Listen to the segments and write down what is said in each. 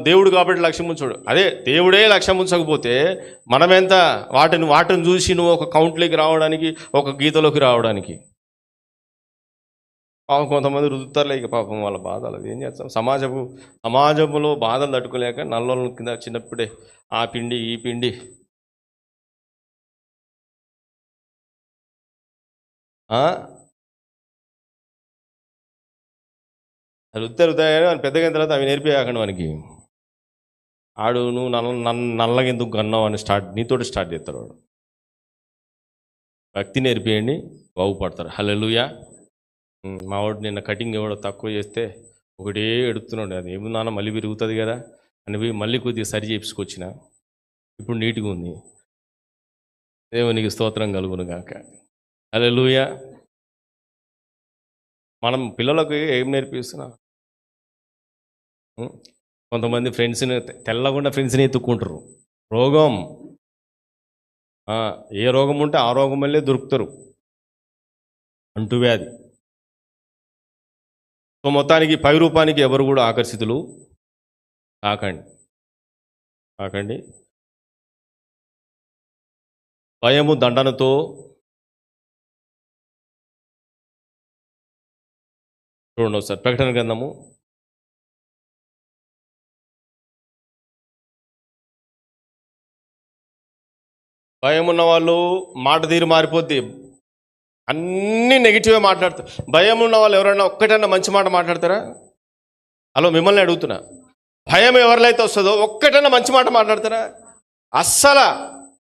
దేవుడు కాబట్టి లక్ష్యం ఉంచడు. అదే దేవుడే లక్ష్యం ఉంచకపోతే మనమెంత వాటిని వాటిని చూసి నువ్వు ఒక కౌంట్లోకి రావడానికి ఒక గీతలోకి రావడానికి. పాపం కొంతమంది రుదుతారులే ఇక పాపం వాళ్ళ బాధలు. ఏం చేస్తాం? సమాజపు సమాజంలో బాధలు తట్టుకోలేక నల్లోళ్ళ కింద చిన్నప్పుడే ఆ పిండి ఈ పిండి. ఆ? అది పెద్దగా తర్వాత అవి నేర్పియాకండి మనకి ఆడు నువ్వు నల్ల నన్ను నల్లగా ఎందుకు గన్నావు అని స్టార్ట్ నీతోటి స్టార్ట్ చేస్తారు వాడు. భక్తి నేర్పియండి బాగుపడతారు. హల్లెలూయా. ఉమ్, మా వాడు నిన్న కటింగ్ ఎవడో తక్కువ చేస్తే ఒకటే ఎడుతున్నాడు. అది ఏమి నాన్న మళ్ళీ విరుగుతుంది కదా అని పోయి మళ్ళీ కొద్దిగా సరి చేపించుకొచ్చిన. ఇప్పుడు నీట్గా ఉంది. దేవునికి స్తోత్రం కలుగును గాక హల్లెలూయా. మనం పిల్లలకు ఏం నేర్పిస్తున్నా కొంతమంది ఫ్రెండ్స్ని తెల్లకుండా ఫ్రెండ్స్ని ఎత్తుక్కుంటారు రోగం. ఏ రోగం ఉంటే ఆ రోగం వల్లే దొరుకుతారు. అంటువ్యాధి. సో మొత్తానికి పై రూపానికి ఎవరు కూడా ఆకర్షితులు కాకండి. కాకండి. భయము దండనతో చూడండి ఒకసారి ప్రకటన గ్రంథము. భయం ఉన్న వాళ్ళు మాట తీరు మారిపోద్ది. అన్నీ నెగిటివ్గా మాట్లాడతారు భయం ఉన్న వాళ్ళు ఎవరైనా ఒక్కటైనా మంచి మాట మాట్లాడతారా? హలో మిమ్మల్ని అడుగుతున్నా. భయం ఎవరిలైతే వస్తుందో ఒక్కటైనా మంచి మాట మాట్లాడతారా? అస్సలు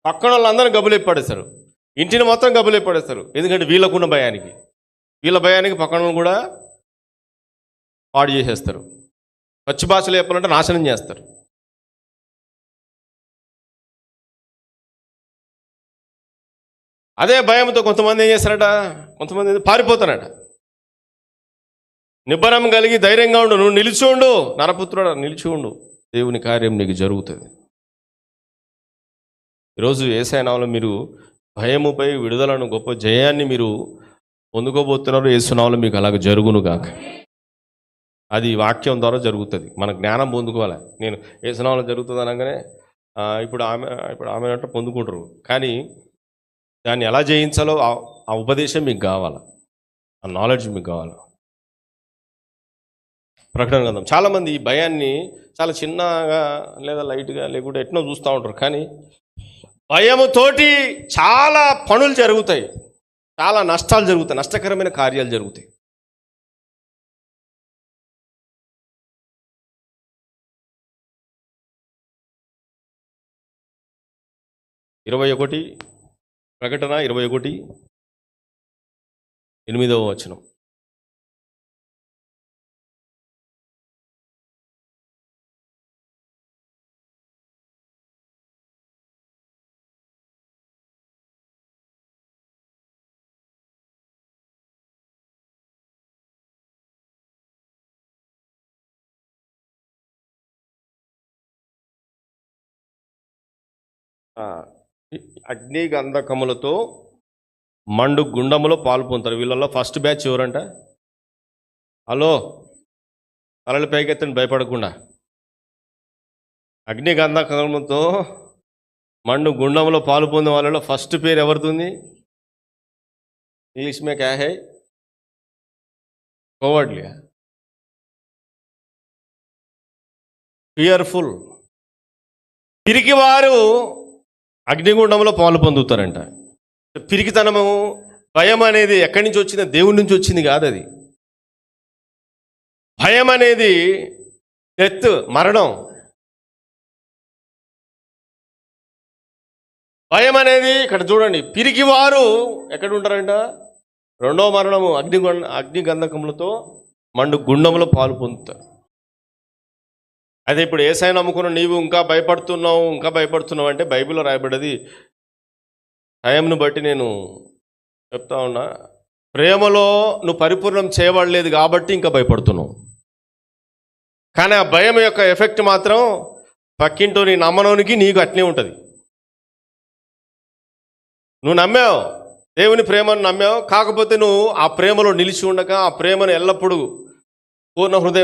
పక్కన వాళ్ళందరూ గబులు పడేస్తారు ఇంటిని మొత్తం గబులు పడేస్తారు ఎందుకంటే వీళ్ళకున్న భయానికి. వీళ్ళ భయానికి పక్కన వాళ్ళు కూడా పాడు చేసేస్తారు. పచ్చి భాషలు చెప్పాలంటే నాశనం చేస్తారు. అదే భయంతో కొంతమంది ఏం చేస్తారట? కొంతమంది పారిపోతారట. నిబ్బరం కలిగి ధైర్యంగా ఉండు నువ్వు నిలిచి ఉండు. నరపుత్రుడు నిలిచి ఉండు. దేవుని కార్యం నీకు జరుగుతుంది. ఈరోజు ఏసైనాలో మీరు భయముపై విడుదలను గొప్ప జయాన్ని మీరు పొందుకోబోతున్నారు. ఏసునామలో మీకు అలాగ జరుగును గాక. అది వాక్యం ద్వారా జరుగుతుంది. మన జ్ఞానం పొందుకోవాలి. నేను ఏసునామలో జరుగుతుంది అనగానే ఇప్పుడు ఆమె ఇప్పుడు ఆమె అంటే పొందుకుంటారు. కానీ దాన్ని ఎలా జయించాలో ఆ- ఆ ఉపదేశం మీకు కావాలి? ఆ నాలెడ్జ్ మీకు కావాలి? ప్రకటన గ్రంథం. చాలామంది ఈ భయాన్ని చాలా చిన్నగా లేదా లైట్గా లేకుంటే ఎట్నో చూస్తూ ఉంటారు. కానీ భయముతోటి చాలా పనులు జరుగుతాయి. చాలా నష్టాలు జరుగుతాయి. నష్టకరమైన కార్యాలు జరుగుతాయి. ఇరవై ఒకటి ప్రకటన ఇరవై ఒకటి ఎనిమిదవ వచనం. ఆ, అగ్ని గంధకములతో మండు గుండములో పాలు పొందుతారు. వీళ్ళల్లో ఫస్ట్ బ్యాచ్ ఎవరంట? హలో? తలలు పైకెత్తని భయపడకుండా. అగ్ని గంధకములతో మండు గుండంలో పాలు పొందిన వాళ్ళలో ఫస్ట్ పేరు ఎవరిది ఇంగ్లీష్ మే క్యా హై కోవర్డ్లీ ఫియర్ఫుల్ తిరిగి వారు అగ్నిగుండంలో పాలు పొందుతారంట. పిరికితనము భయం అనేది ఎక్కడి నుంచి వచ్చింది? దేవుడి నుంచి వచ్చింది కాదు అది. భయం అనేది డెత్ మరణం. భయం అనేది ఇక్కడ చూడండి పిరికివారు ఎక్కడ ఉంటారంట రెండో మరణము అగ్ని అగ్ని గంధకములతో మండు గుండంలో పాలు పొందుతారు. అదే ఇప్పుడు ఏసైనా నమ్ముకున్న నీవు ఇంకా భయపడుతున్నావు ఇంకా భయపడుతున్నావు అంటే బైబిల్లో రాయబడ్డది. టైంను బట్టి నేను చెప్తా ఉన్నా ప్రేమలో నువ్వు పరిపూర్ణం చేయబడలేదు కాబట్టి ఇంకా భయపడుతున్నావు. కానీ ఆ భయం యొక్క ఎఫెక్ట్ మాత్రం పక్కింటోని నమ్మనోనికి నీకు అట్లే ఉంటుంది. నువ్వు నమ్మావు దేవుని ప్రేమను నమ్మావు కాకపోతే నువ్వు ఆ ప్రేమలో నిలిచి ఉండక ఆ ప్రేమను ఎల్లప్పుడూ పూర్ణ హృదయం